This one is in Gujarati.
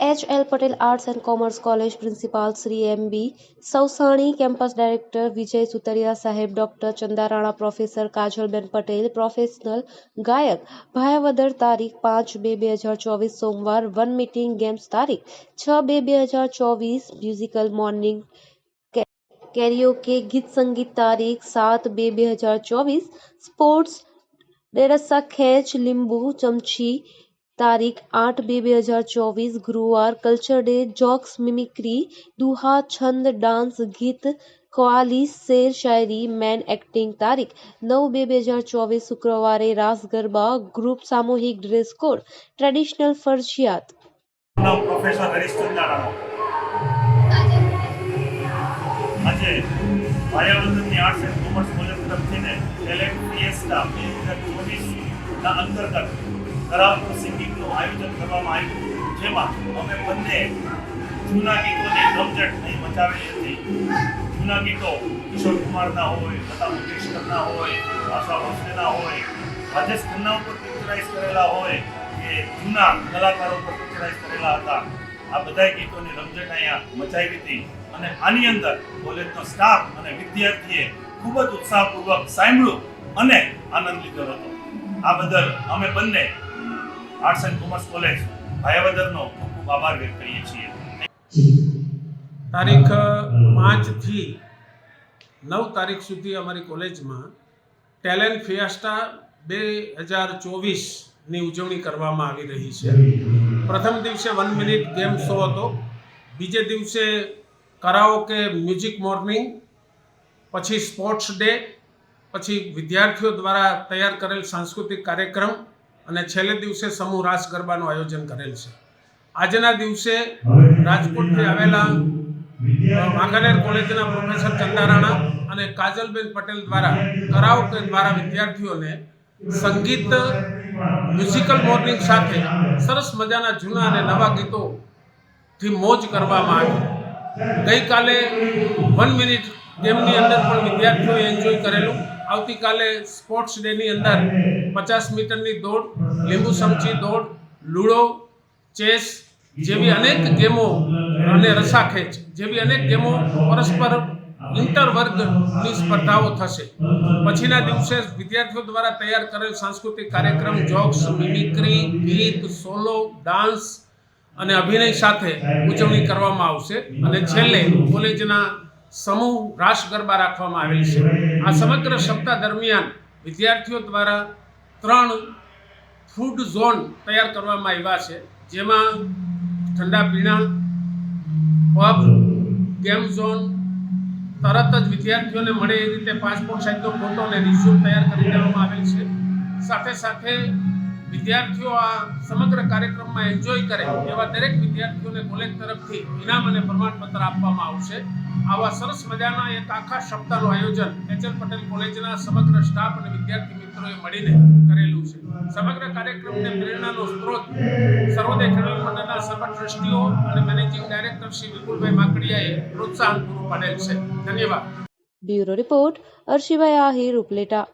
H L Patel arts and commerce college principal Shri M B Sausani campus director Vijay Sutariya સાહેબ doctor Chandarana professor Kajalben Patel professional ગાયક ભાયાવદર તારીખ પાંચ બે બે હજાર ચોવીસ સોમવાર વન મીટિંગ ગેમ્સ તારીખ છ બે બે હજાર ચોવીસ મ્યુઝિકલ મોર્નિંગ કેરીઓકે ગીત સંગીત તારીખ સાત બે બે હજાર ચોવીસ સ્પોર્ટ્સ ડેરસા ખેંચ લીંબુ ચમચી તારીખ આઠ બે બે હજાર ચોવીસ ગુરુવાર કલ્ચર ડે જોક્સ મિમિક્રી દુહા છંદ ડાન્સ ગીત કવાલી શેર શાયરી મેન એક્ટિંગ તારીખ નવ બે બે હજાર ચોવીસ શુક્રવારે રાસ ગરબા ગ્રુપ સામૂહિક ડ્રેસ કોડ ટ્રેડિશનલ ફરજિયાત નામ પ્રોફેસર હરીશચંદ્ર રાણા આજે વાયાવદનની આર્ટ્સ એન્ડ કોમર્સ કોલેજ તરફથી ને ટેલેન્ટ ફિએસ્ટા બે હજાર ચોવીસના અંતર્ગત કરાવતો સિંગિંગનું આયોજન કરવામાં આવ્યું જેમાં અમે બંને જૂના ગીતોની ગમઝટ નહીં મચાવેલી હતી જૂના ગીતો કિશોર કુમારના હોય, લતા મંગેશકરના હોય, આશા ભોસલેના હોય, રાજેશ ખન્ના ઉપર પિક્ચરાઇઝ કરેલા હોય કે જૂના કલાકારો પર પિક્ચરાઇઝ કરેલા હતા. આ બધા ગીતોની રમઝટ અહીંયા મચાવી હતી અને આની અંદર કોલેજનો સ્ટાફ અને વિદ્યાર્થીએ ખૂબ જ ઉત્સાહપૂર્વક સાંભળ્યું અને આનંદ લીધો હતો. આ બદલ અમે બંને આર્ટ્સ એન્ડ કોમર્સ કોલેજ ભાયાવદરનો ખૂબ ખૂબ આભાર વ્યક્ત કરીએ છીએ. તારીખ પાંચથી નવ તારીખ સુધી અમારી કોલેજમાં ટેલેન્ટ ફિયાસ્ટા બે હજાર ચોવીસની ઉજવણી કરવામાં આવી રહી છે. પ્રથમ દિવસે વન મિનિટ ગેમ શો હતો. બીજે દિવસે કરાઓકે મ્યુઝિક મોર્નિંગ, પછી સ્પોર્ટ્સ ડે, પછી વિદ્યાર્થીઓ દ્વારા તૈયાર કરેલ સાંસ્કૃતિક કાર્યક્રમ અને છેલ્લે દિવસે સમૂહ રાસ ગરબાનું આયોજન કરેલ છે. આજના દિવસે રાજકોટથી આવેલા વાંકાનેર કોલેજના પ્રોફેસર ચંદારાણા અને કાજલબેન પટેલ દ્વારા કરાઓકે દ્વારા વિદ્યાર્થીઓને સંગીત મ્યુઝિકલ મોર્નિંગ સાથે સરસ મજાના જૂના અને નવા ગીતોથી મોજ કરવામાં આવી. ગઈકાલે વન મિનિટ ગેમની અંદર પણ વિદ્યાર્થીઓએ એન્જોય કરેલું. આવતીકાલે સ્પોર્ટ્સ ડેની અંદર પચાસ મીટરની દોડ, લીંબુ સમચી દોડ, લૂડો, ચેસ જેવી અનેક ગેમો અને રસાખેંચ જેવી અનેક ગેમો પરસ્પર ઇન્ટરવર્ગની સ્પર્ધાઓ થશે. પછીના દિવસે વિદ્યાર્થીઓ દ્વારા તૈયાર કરેલ સાંસ્કૃતિક કાર્યક્રમ, જોક્સ મિમિક્રી ગીત સોલો ડાન્સ અને અભિનય સાથે ઉજવણી કરવામાં આવશે. અને છેલ્લે કોલેજના સમૂહ રાસ ગરબા રાખવામાં આવેલ છે. આ સમગ્ર સપ્તાહ દરમિયાન વિદ્યાર્થીઓ દ્વારા ત્રણ ફૂડ ઝોન તૈયાર કરવામાં આવ્યા છે. જેમાં ઠંડા પીણા પબ ગેમ ઝોન તરત જ વિદ્યાર્થીઓને મળે એ રીતે પાસપોર્ટ સાઇઝનો ફોટો અને રિઝ્યુમ તૈયાર કરી દેવામાં આવેલ છે. સાથે સાથે વિદ્યાર્થીઓ આ સમગ્ર કાર્યક્રમમાં એન્જોય કરે એવા દરેક વિદ્યાર્થીઓને કોલેજ તરફથી ઇનામ અને પ્રમાણપત્ર આપવામાં આવશે. આવા સરસ મજાના એક આખા સપ્તાહનું આયોજન એચએલ પટેલ કોલેજના સમગ્ર સ્ટાફ અને વિદ્યાર્થી મિત્રોએ મળીને કરેલું છે. સમગ્ર કાર્યક્રમને પ્રેરણાનો સ્ત્રોત સર્વોદય ખેડૂત મંડળના સર્વ ટ્રસ્ટીઓ અને મેનેજિંગ ડાયરેક્ટર શ્રી વિપુલભાઈ માકડિયાએ પ્રોત્સાહન પૂરું પાડેલ છે. ધન્યવાદ. Bureau report Arshibhai Ahir Upleta.